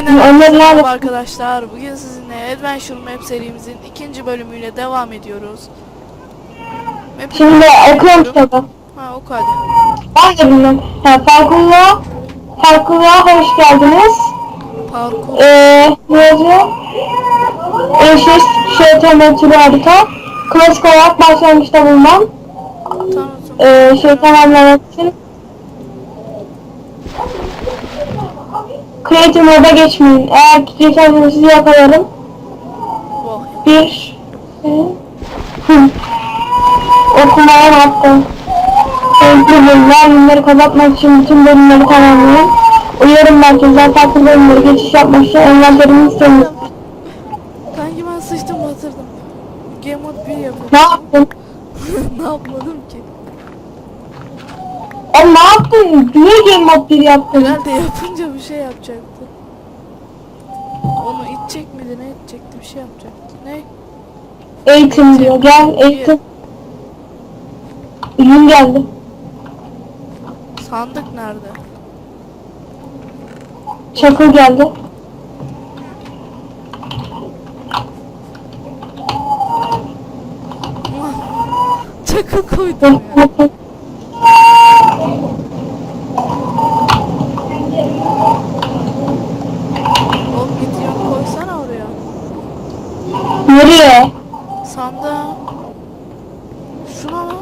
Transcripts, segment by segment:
Aynen merhaba arkadaşlar. Bugün sizinle Adventure Map serimizin ikinci bölümüyle devam ediyoruz. Map'i Şimdi okuyorum kitabı. Ha oku hadi. Ben de bilmiyorum. Ha, farkındalığa, farkındalığa hoş geldiniz. Parkur. Ee, ne yazıyor? Eşit şeytan metri harita. Klasik olarak başlangıçta bulunan Tanıtım. ee, şeytan anlamak için Creative moda geçmeyin. Eğer geçerseniz sizi yakalarım. Bir okumaya attım. Renkli bölümler bunları kapatmak için bütün bölümleri tamamlayın. Uyarım merkezler farklı bölümleri geçiş yapmak için envanterimi istemiyorum. Kanki ben sıçtım batırdım. Game mode 1 yapıyorum. Ne yaptın? ne yapmadım E ne yaptın? Niye Game Mode 1 yaptın? Herhalde yapınca bir şey yapacaktı. Onu itecek miydi ne itecekti bir şey yapacaktı. Ne? Eğitim diyor. Gel eğitim. Ürün geldi. Sandık nerede? Çakıl geldi. Çakıl koydum ya. Oğlum gidiyor koysana oraya. Nereye? Sandığa. Şuna mı?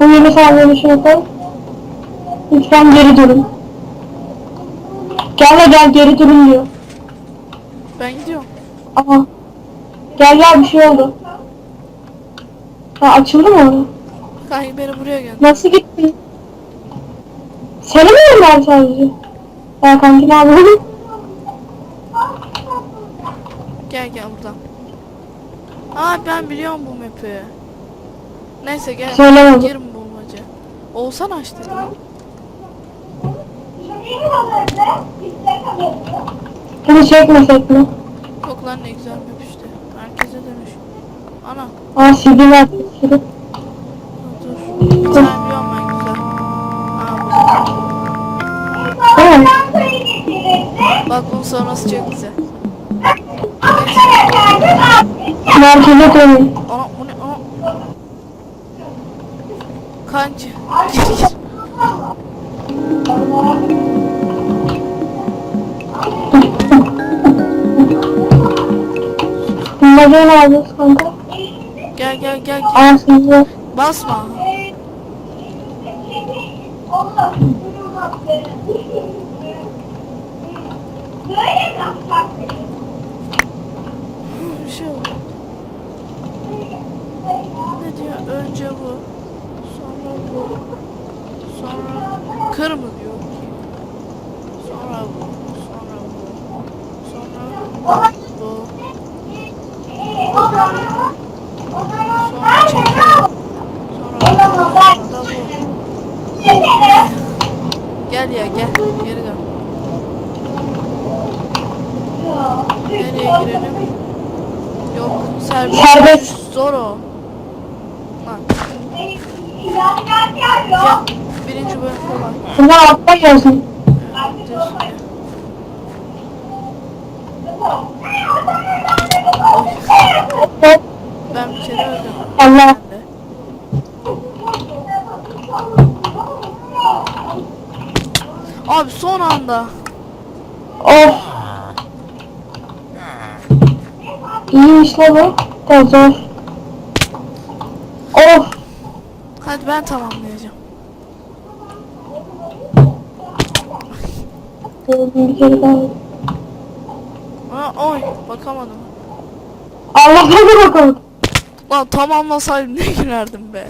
Bu yeni sağlamışı yapalım. Lütfen geri durun. Gel gel geri durun diyor. Ben gidiyorum. Aha. Gel gel bir şey oldu. Ha açıldı mı orada? Kanki beni buraya gönder. Nasıl gittin? Seni mi yollar sadece? Ya kanki ne yapalım? Gel gel buradan. Aa ben biliyorum bu map'i. Neyse gel. Söylemedim. Girin bulmaca. Oğuzhan açtı. Bunu çekmesek mi? Yok lan ne güzel map işte. Herkese dönüş. Ana Aa CD var. Dur. dur. Tane biliyorum ben güzel. Aa bu. Bak bunun sonrası çok güzel. Merkeze dönün. Ana bu ne? Ana. Kanki. Ne yapıyoruz kanka? Gel gel gel. gel. Aa CD. Basma. Bir şey oldu. Ne diyor? Önce bu. Sonra bu. Sonra kır mı diyor ki? Sonra bu. Sonra bu. Sonra bu. Sonra çekiyor. Sonra bu. Sonra da bu. Gel ya gel. Geri dön. Nereye girelim? Yok serbest. Serbest. Zor o. Lan. Gel. Birinci bölüm kolay. Altta gelsin. Ben bir kere öldüm. Allah. Abi son anda. Of. İyiymiş la bu. Da zor. Of. Hadi ben tamamlayacağım. Kere daha. Aa, oy bakamadım. Allah hadi bakalım. Lan tamamlasaydım ne girerdim be.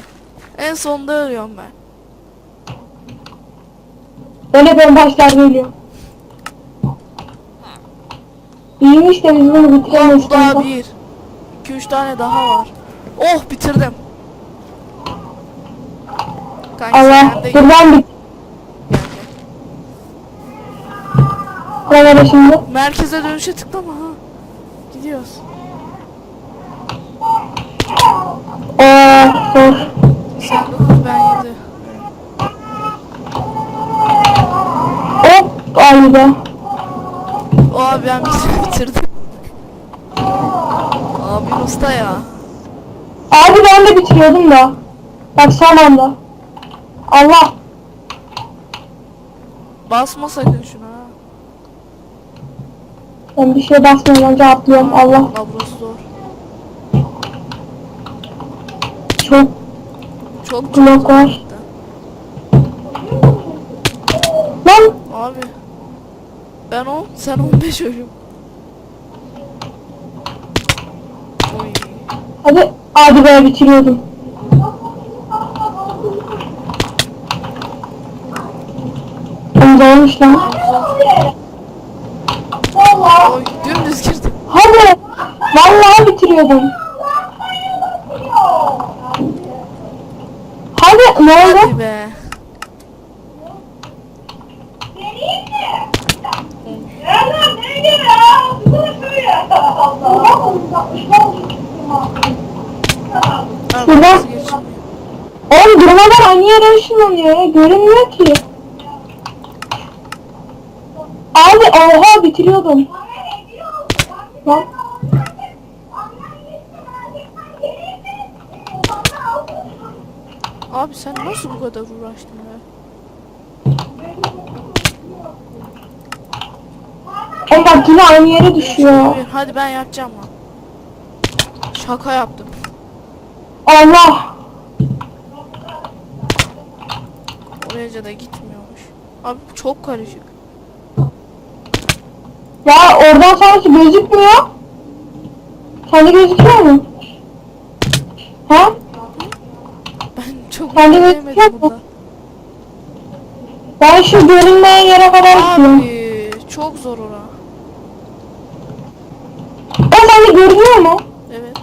En sonunda ölüyorum ben. Ben başlar geliyor. İyiymiş de biz bunu bitiremeyiz daha bir. 2 üç tane daha var. Oh bitirdim. Kanka Allah buradan bit. gel, gel. Buralara şimdi. Merkeze dönüşe tıklama ha. Gidiyoruz. Oo zor. Sen 9 ben 7. beni de. O abi ben bir bitirdim. Abin usta ya. Abi ben de bitiriyordum da. Bak son anda. Allah. Basma sakın şuna. Ben bir şey basmıyorum önce atlıyorum. Allah. La burası zor. Çok Çok blok var. Lan. Abi. Ben 10, sen 15 ölüm. Oy. Hadi. Hadi be bitiriyordum. Onu olmuş lan. Oy dümdüz girdim. Hadi. Vallahi bitiriyordum. Hadi ne oldu? Hadi be. Geçeyim? Oğlum durmadan aynı yere ışınlanıyor ya. Görünmüyor ki. Abi oha bitiriyordum. Lan. Abi sen nasıl bu kadar uğraştın ya? Oğlum bak yine aynı yere düşüyor. Hadi ben yapacağım lan. Şaka yaptım. Allah. Oraya da gitmiyormuş. Abi çok karışık. Ya oradan sonrası gözükmüyor. Sende gözüküyor mu? Ha? Ben çok Ben de ilerleyemedim gözüküyor mu? burada. Ben şu görünmeyen yere kadar gidiyorum. Abi çok zor ora. O sende görünüyor mu? Evet.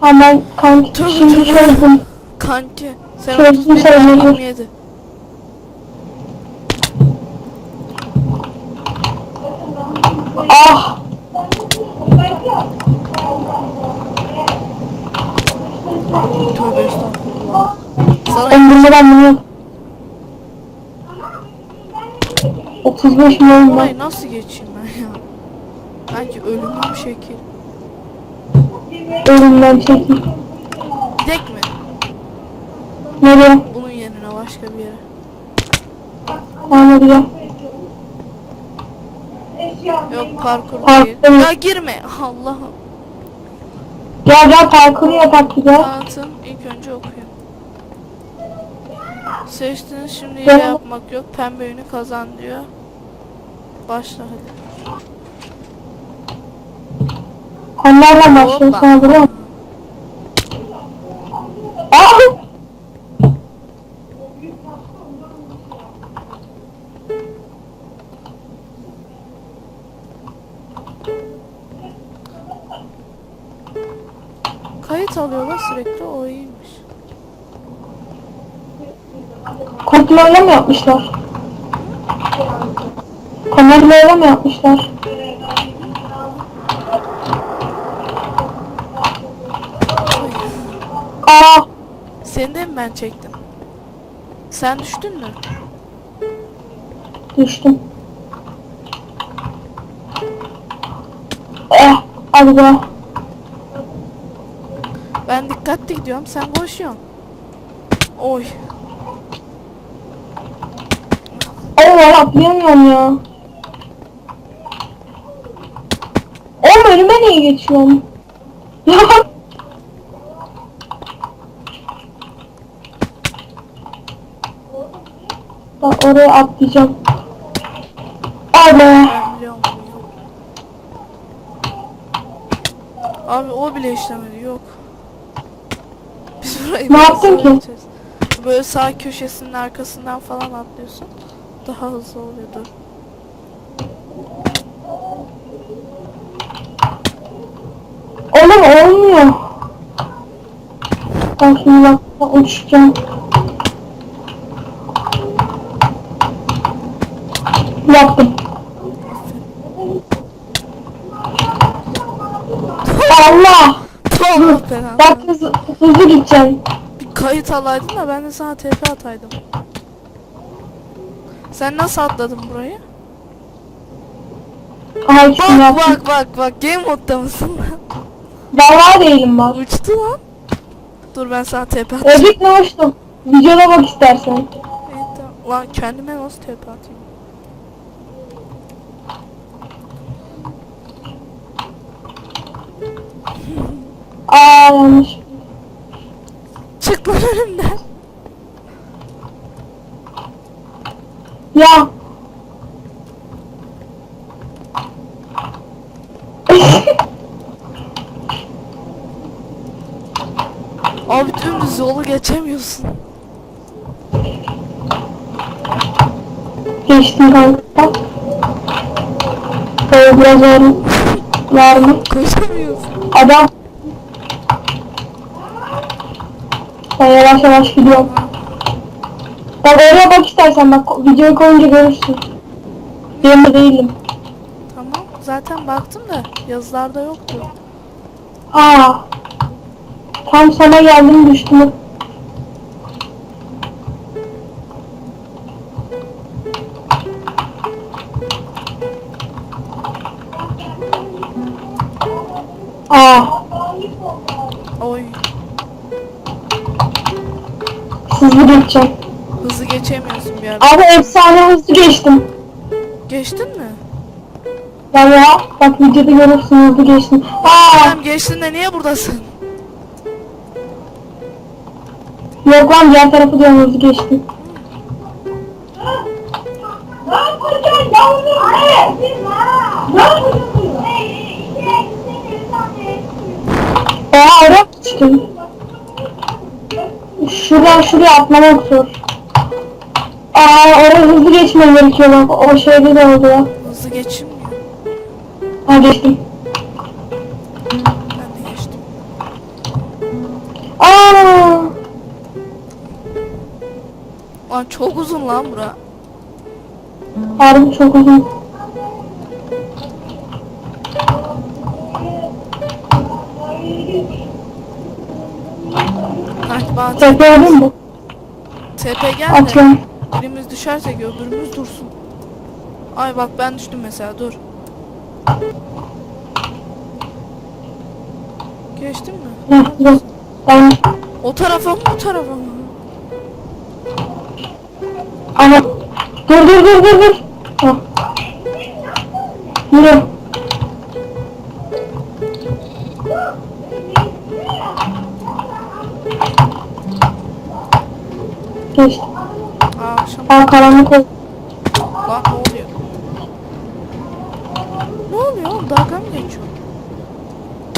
Tamam kanki Tövbe şimdi tövbe. çözdüm. Kanki. Sen Çözdüm 31 ben sayılır. 27. Ah. Tövbe estağfurullah. Sana Ömrümde ben bunu 35 milyon var. nasıl geçeyim ben ya? Belki ölümüm şekil. Ölümden çekil. Gidek mi? Nereye? Bunun yerine başka bir yere. Gel. Yok parkur değil. Ya girme. Allah'ım. Gel gel parkuru de. Dağıtın. İlk önce okuyun. Seçtiniz şimdi Tamam. yapmak yok. Pembe ünü kazan diyor. Başla hadi. Başlıyorsun Hoppa. sana Kayıt alıyorlar sürekli o iyiymiş. Kontrolle mi yapmışlar? Kontrolle mi yapmışlar? Aa! Seni de mi ben çektim? Sen düştün mü? Düştüm. Eh! Hadi be. Ben dikkatli gidiyorum sen koşuyorsun. Oy. Allah atlayamıyorum ya. Oğlum önüme niye geçiyorsun? Ya. Ben oraya atlayacağım. Abi. Abi o bile işlemedi yok. Ne yaptın ki? Böyle sağ köşesinin arkasından falan atlıyorsun. Daha hızlı oluyordur. Oğlum olmuyor. Ben şimdi bak uçacağım. Yaptım. Allah! Allah belanı. Bak hızlı, gideceğim. Kayıt alaydın da ben de sana TP ataydım. Sen nasıl atladın burayı? İkisini Bak yaptım. bak bak bak game modda mısın? Vallahi değilim bak. Uçtu lan. Dur ben sana TP atayım. Öbük ne uçtum. Videoda bak istersen. Tamam. Lan kendime nasıl TP atayım? Aa yanlış. Çık lan önümden. Ya. Abi dümdüz yolu geçemiyorsun. Geçtim kanka. Böyle biraz? Var mı? Koşamıyorsun. Adam. Ben yavaş yavaş gidiyorum. Bak oraya bak istersen bak videoyu koyunca görürsün. Yerinde değilim. Tamam. Zaten baktım da yazılarda yoktu. Aa. Tam sana geldim düştüm. Geçeceğim. Hızlı geçemiyorsun bir yerde. Abi efsane hızlı geçtim. Geçtin mi? Ya ya, bak videoda görürsün hızlı geçtim. Aa, Tamam geçtin de niye buradasın? yok lan diğer tarafı diyorum hızlı geçtim. Aa oraya mı çıktın? Şuradan şuraya atlamak zor. Aa oraya hızlı geçmem gerekiyor bak o şeyde de oldu ya. Hızlı geçilmiyor. Ha geçtim. Ben de geçtim. Aa Lan çok uzun lan bura. harbi çok uzun. Bana TP, Tekrar mi? TP gel de. Atıyorum. Birimiz düşerse öbürümüz dursun. Ay bak ben düştüm mesela dur. Geçtin mi? Tamam. O tarafa mı bu tarafa mı? Ama dur dur dur dur dur. Yürü. Geçti. Aa akşam. Aa karanlık oldu. Lan ne oluyor? Ne oluyor oğlum? Dalga mı geçiyor?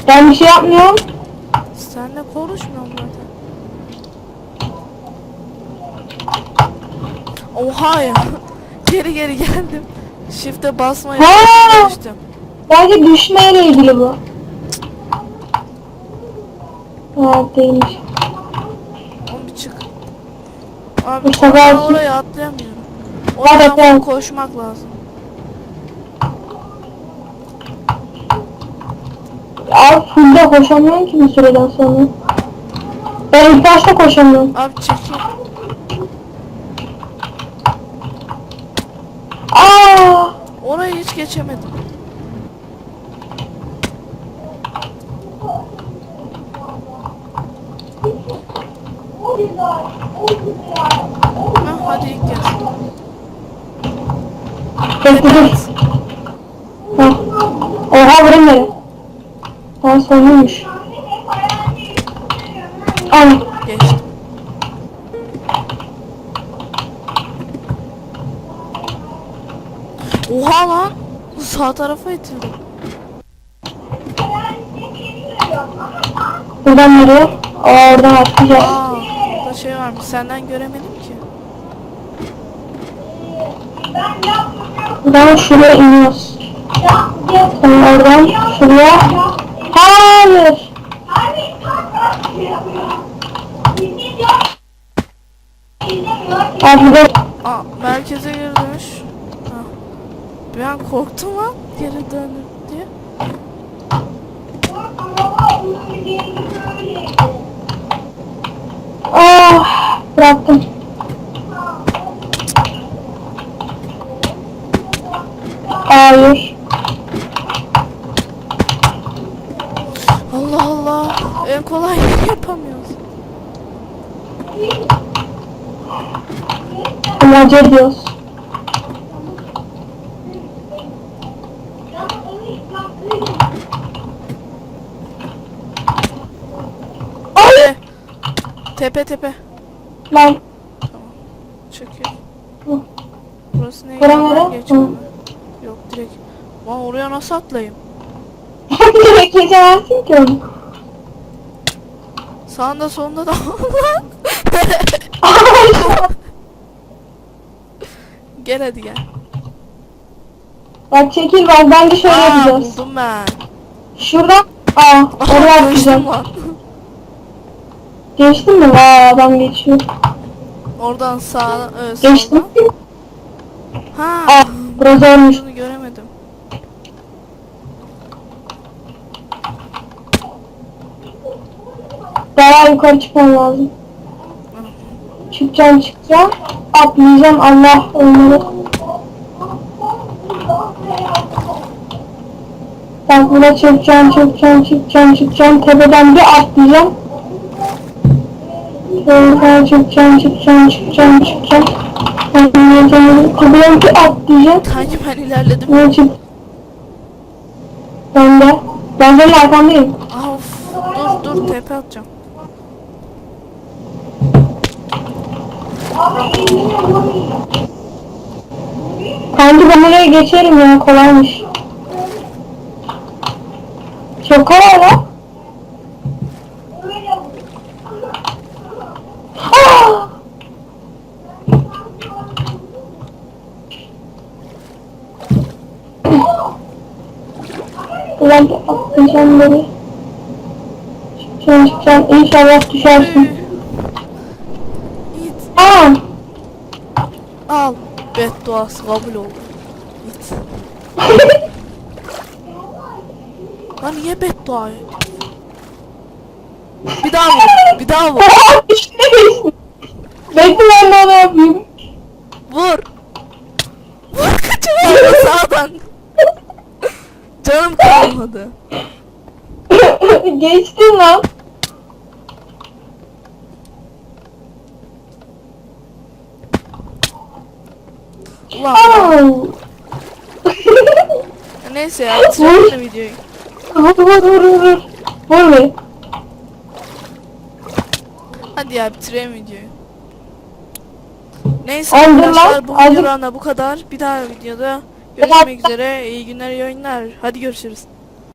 Ben bir şey yapmıyorum. Seninle konuşmuyorum zaten. Oha ya. geri geri geldim. Shift'e basmayı Ha! düştüm. Bence düşmeyle ilgili bu. Evet değilmiş. Oğlum bir çık. Abi Bu sefer- ben oraya atlayamıyorum. Oradan evet. koşmak lazım. Abi fullde koşamıyorum ki bir süreden sonra. Ben ilk başta koşamıyorum. Abi çekil. Aa! Orayı hiç geçemedim. Ha, hadi ilk. Bekle dur. Hah. Oha buraya nere? Ha sonuymuş. Al. Geçtim. Oha lan. Sağ tarafa itildim. Buradan nereye? Aa oradan atlayacağız. Varmış. Senden göremedim ki. Buradan şuraya iniyoruz. Oradan şuraya. Hayır. Abi de Aa, merkeze geri dönüş. Ha. Ben korktum lan geri dönüp diye. Ah, bıraktım. Hayır. Allah Allah. En kolayını yapamıyoruz. Amacı ediyoruz. Tepe. Tepe Lan. Çekiyor. Hı. Burası ne? Bura Yandan nere? geçiyor Hı. mu? Yok direkt. Lan oraya nasıl atlayayım? Direkt geçemezsin ki onu. Sağında solunda da Gel hadi gel. Bak çekil bak bence şöyle Aa, yapacağız. buldum ben. Şuradan aa oraya atlayacağım. geçtim lan. Geçtin mi? Vay adam geçiyor. Oradan sağ, e, soldan. Geçtim. Ha. Ah burası. Bunu göremedim. Daha yukarı çıkmam lazım. Çıkacağım çıkacağım. Atlayacağım Allah onları. Ben burada çıkacağım çıkacağım çıkacağım çıkacağım. Tepeden bir atlayacağım. Şöyle çıkacağım çıkacağım çıkacağım çıkacağım. Tepeden bir atlayacağım. Kanki ben ilerledim. Ne çık? Ben de. Ben senin arkandayım. Of. Dur dur tepe atacağım. Kanki ben oraya geçerim ya kolaymış. Çok kolay lan. Ah! Ulan atlayacağım beni. Çıkacağım çıkacağım inşallah düşersin. Git. Aa! Al. Bedduası kabul oldu. Git. Lan niye beddua? Bir daha vur. Bir daha vur. Bekle ben de onu yapayım. Vur. Vur kaçırma sağdan. Canım kalmadı. Geçtin lan. Ulan. Au. Neyse ya bitirelim de videoyu. vur vur vur vur vur. Vur. Hadi ya bitirelim videoyu. Neyse arkadaşlar lan, bu videodan da bu kadar. Bir daha videoda görüşmek üzere. İyi günler, iyi oyunlar. Hadi görüşürüz.